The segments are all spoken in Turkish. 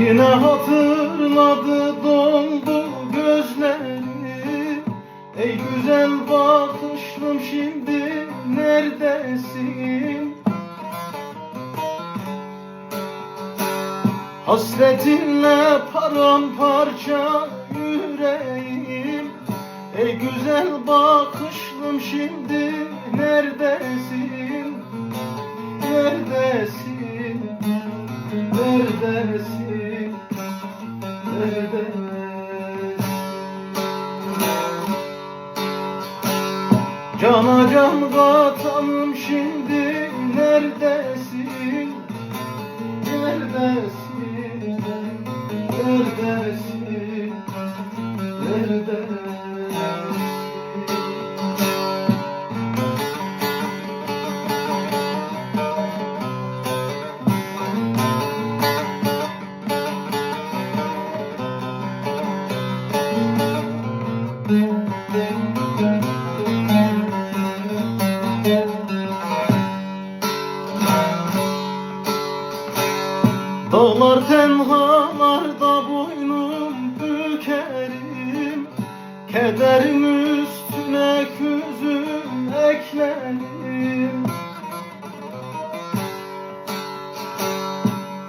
Yine hatırladı doldu gözleri Ey güzel bakışlım şimdi neredesin? Hasretinle paramparça yüreğim Ey güzel bakışlım şimdi neredesin? Neredesin? Cana can Kederin üstüne küzüm eklerim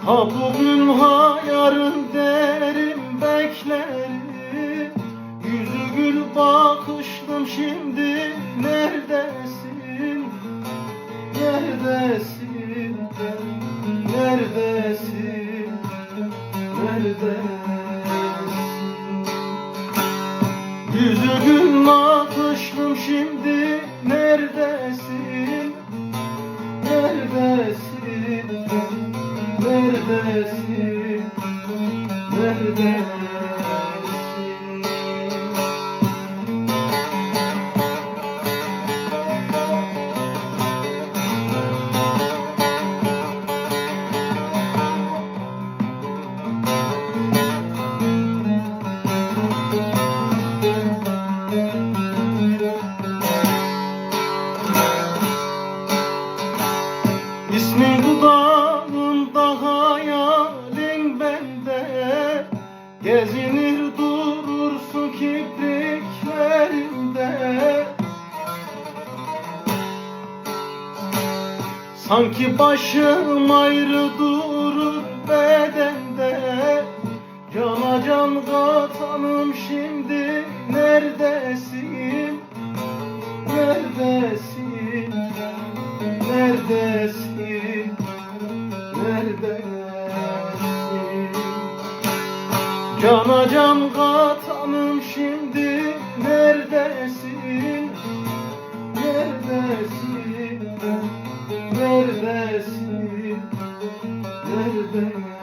Ha bugün ha yarın derim beklerim Yüzü gül bakışlım şimdi neredesin? Neredesin? Neredesin? Neredesin? Yüzü gül bakışlım şimdi neredesin? Neredesin? Neredesin? Neredesin? Gezinir durursun kipriklerimde Sanki başım ayrı durur bedende Cana can katanım şimdi neredesin? Neredesin? Neredesin? Cana can katanım şimdi neredesin? Neredesin? Neredesin? Neredesin?